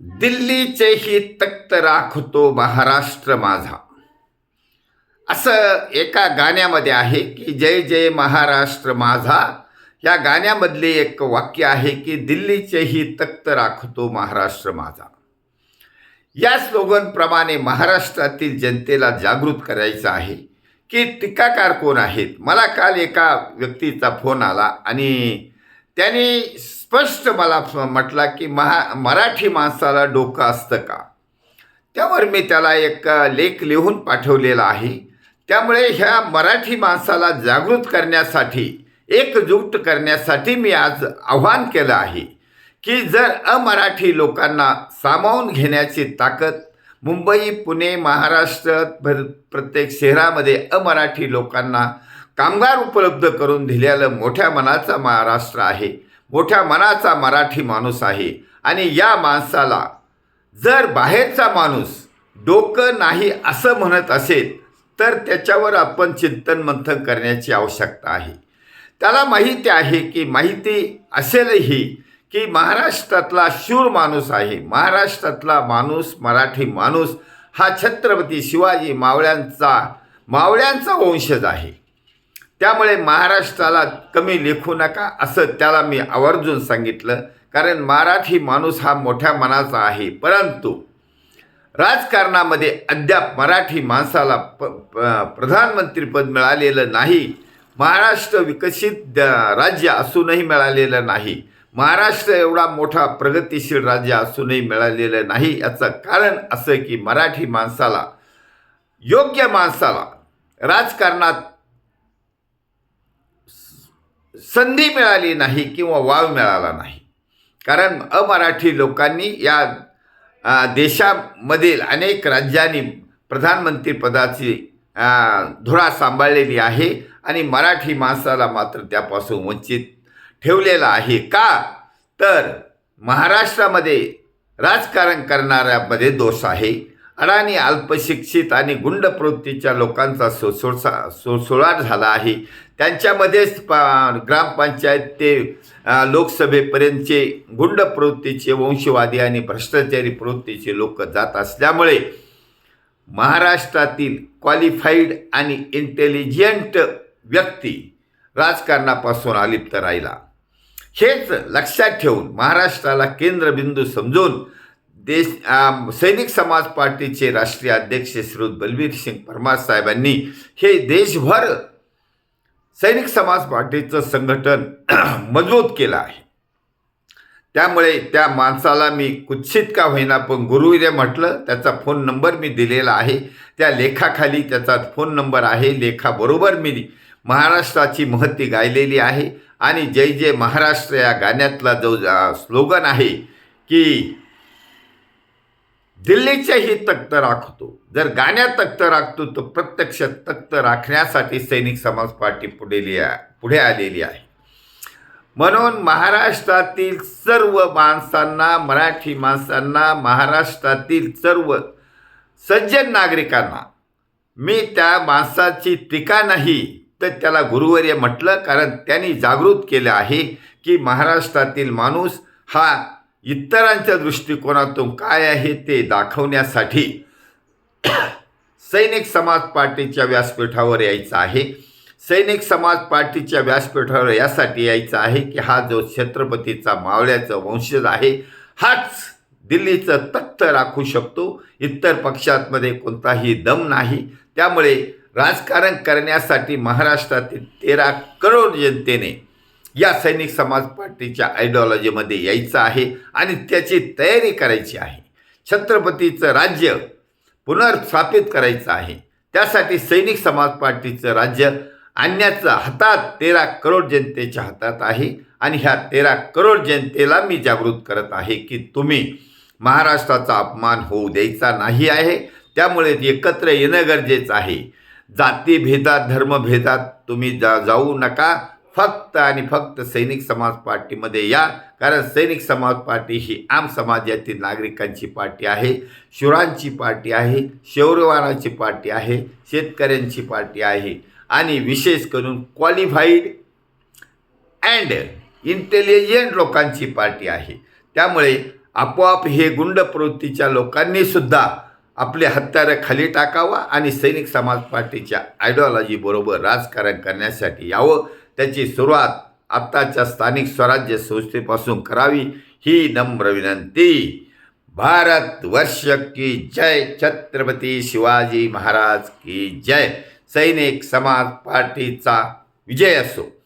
दिल्लीचेही तक्त राखतो महाराष्ट्र माझा. असं एका गाण्यामध्ये आहे की जय जय महाराष्ट्र माझा. या गाण्यामधले एक वाक्य आहे की दिल्लीचेही तक्त राखतो महाराष्ट्र माझा. या स्लोगनप्रमाणे महाराष्ट्रातील जनतेला जागृत करायचं आहे की टीकाकार कोण आहेत? मला काल एका व्यक्तीचा फोन आला आणि त्याने स्पष्ट मला म्हटला की महा मराठी माणसाला डोकं असतं का? त्यावर मी त्याला एक लेख लिहून पाठवलेला आहे. त्यामुळे ह्या मराठी माणसाला जागृत करण्यासाठी एकजूट करण्यासाठी मी आज आव्हान केलं आहे की जर अमराठी लोकांना सामावून घेण्याची ताकद मुंबई पुणे महाराष्ट्र भर प्रत्येक शहरामध्ये अमराठी लोकांना कामगार उपलब्ध करून दिलेलं मोठ्या मनाचा महाराष्ट्र आहे मोठ्या मनाचा मराठी माणूस आहे. आणि या माणसाला जर बाहेरचा माणूस डोकं नाही असं म्हणत असेल तर त्याच्यावर आपण चिंतन मंथन करण्याची आवश्यकता आहे. त्याला माहिती आहे की माहिती असेलही की महाराष्ट्रातला शूर माणूस आहे. महाराष्ट्रातला माणूस मराठी माणूस हा छत्रपती शिवाजी मावळ्यांचा मावळ्यांचा वंशज आहे. त्यामुळे महाराष्ट्राला कमी लेखू नका असं त्याला मी आवर्जून सांगितलं. कारण मराठी माणूस हा मोठ्या मनाचा आहे. परंतु राजकारणामध्ये अद्याप मराठी माणसाला प प- प्रधानमंत्रीपद मिळालेलं नाही. महाराष्ट्र विकसित द- राज्य असूनही मिळालेलं नाही. महाराष्ट्र एवढा मोठा प्रगतिशील राज्य असूनही मिळालेलं नाही. याचं कारण असं की मराठी माणसाला योग्य माणसाला राजकारणात संधी मिळाली नाही किंवा वाव मिळाला नाही. कारण अमराठी लोकांनी या देशामधील अनेक राज्यांनी प्रधानमंत्रीपदाची धुरा सांभाळलेली आहे आणि मराठी माणसाला मात्र त्यापासून वंचित ठेवलेला आहे. का? तर महाराष्ट्रामध्ये राजकारण करणाऱ्यामध्ये दोष आहे. अडाणी अल्पशिक्षित आणि गुंड प्रवृत्तीच्या लोकांचा सोसोडसा सोसोळाट झाला आहे. त्यांच्यामध्येच पा ग्रामपंचायत ते लोकसभेपर्यंतचे गुंड प्रवृत्तीचे वंशवादी आणि भ्रष्टाचारी प्रवृत्तीचे लोक जात असल्यामुळे महाराष्ट्रातील क्वालिफाईड आणि इंटेलिजंट व्यक्ती राजकारणापासून अलिप्त राहिला. हेच लक्षात ठेवून महाराष्ट्राला केंद्रबिंदू समजून देश सैनिक समाज पार्टीचे राष्ट्रीय अध्यक्ष श्री बलवीर सिंग परमार साहेबांनी हे देशभर सैनिक समाज पार्टीचं संघटन मजबूत केलं आहे. त्यामुळे त्या माणसाला मी कुत्सित का होईना पण गुरुवीर्य म्हटलं त्याचा फोन नंबर मी दिलेला आहे. त्या लेखाखाली त्याचा फोन नंबर आहे. लेखाबरोबर मी महाराष्ट्राची महती गायलेली आहे. आणि जय जय महाराष्ट्र या गाण्यातला जो स्लोगन आहे की दिल्लीचेही तख्त राखतो. जर गाण्यात तख्त राखतो तर प्रत्यक्ष तख्त राखण्यासाठी सैनिक समाज पार्टी पुढे पुढे आलेली आहे. म्हणून महाराष्ट्रातील सर्व माणसांना मराठी माणसांना महाराष्ट्रातील सर्व सज्जन नागरिकांना मी त्या माणसाची टीका नाही तर त्याला गुरुवर्य म्हटलं कारण त्यांनी जागृत केलं आहे की महाराष्ट्रातील माणूस हा इतरांच्या दृष्टिकोनातून काय आहे ते दाखवण्यासाठी सैनिक समाज पार्टीच्या व्यासपीठावर यायचं आहे. सैनिक समाज पार्टीच्या व्यासपीठावर यासाठी यायचं आहे की हा जो छत्रपतीचा मावळ्याचा वंशज आहे हाच दिल्लीचं तख्त राखू शकतो. इतर पक्षांमध्ये कोणताही दम नाही. त्यामुळे राजकारण करण्यासाठी महाराष्ट्रातील तेरा करोड जनतेने या सैनिक समाज पार्टीच्या आयडिओलॉजीमध्ये यायचं आहे आणि त्याची तयारी करायची आहे. छत्रपतीचं राज्य पुनर्स्थापित करायचं आहे. त्यासाठी सैनिक समाज पार्टीचं राज्य आणण्याचं हातात तेरा करोड जनतेच्या हातात आहे आणि ह्या तेरा करोड जनतेला मी जागृत करत आहे की तुम्ही महाराष्ट्राचा अपमान होऊ द्यायचा नाही आहे. त्यामुळे एकत्र येणं गरजेचं आहे. जातीभेदात धर्मभेदात तुम्ही जा जाऊ नका. फक्त आणि फक्त सैनिक समाज पार्टीमध्ये या कारण सैनिक समाज पार्टी ही आम समाजातील नागरिकांची पार्टी आहे शुरांची पार्टी आहे शौर्यवानाची पार्टी आहे शेतकऱ्यांची पार्टी आहे. आणि विशेष करून क्वालिफाईड अँड इंटेलिजंट लोकांची पार्टी आहे. त्यामुळे आपोआप हे गुंड प्रवृत्तीच्या लोकांनीसुद्धा आपले हत्यारं खाली टाकावा आणि सैनिक समाज पार्टीच्या आयडिओलॉजीबरोबर राजकारण करण्यासाठी यावं. त्याची सुरुवात आत्ताच्या स्थानिक स्वराज्य संस्थेपासून करावी ही नम्र विनंती. भारत वर्ष की जय. छत्रपती शिवाजी महाराज की जय. सैनिक समाज पार्टीचा विजय असो.